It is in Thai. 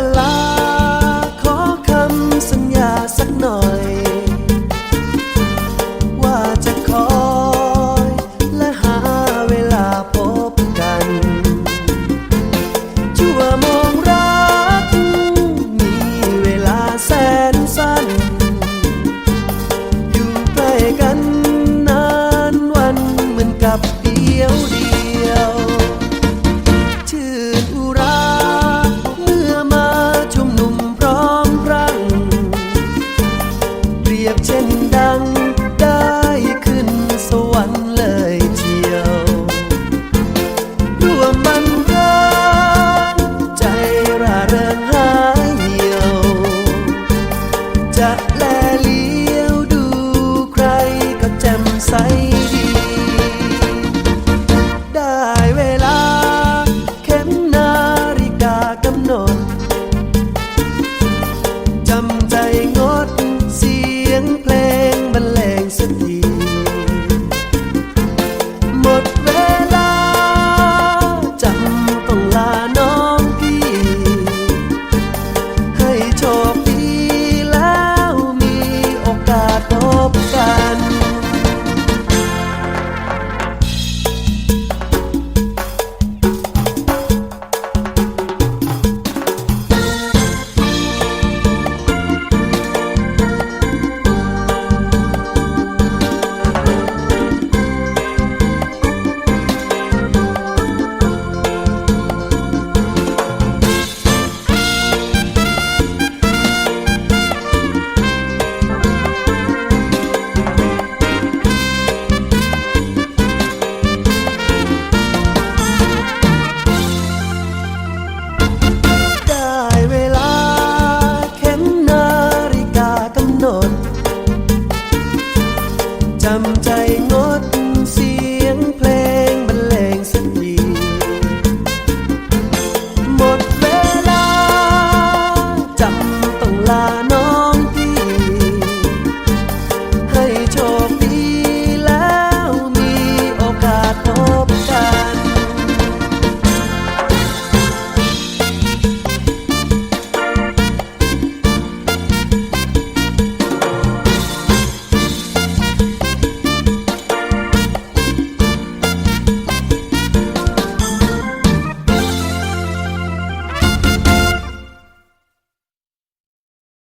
จะลา ขอคำสัญญาสักหน่อย ว่าจะคอยและหาเวลาพบกันชั่วมองรัก มีเวลาแสนสั้น อยู่ใกล้กันนานวันเหมือนกับ จำใจงดเสีย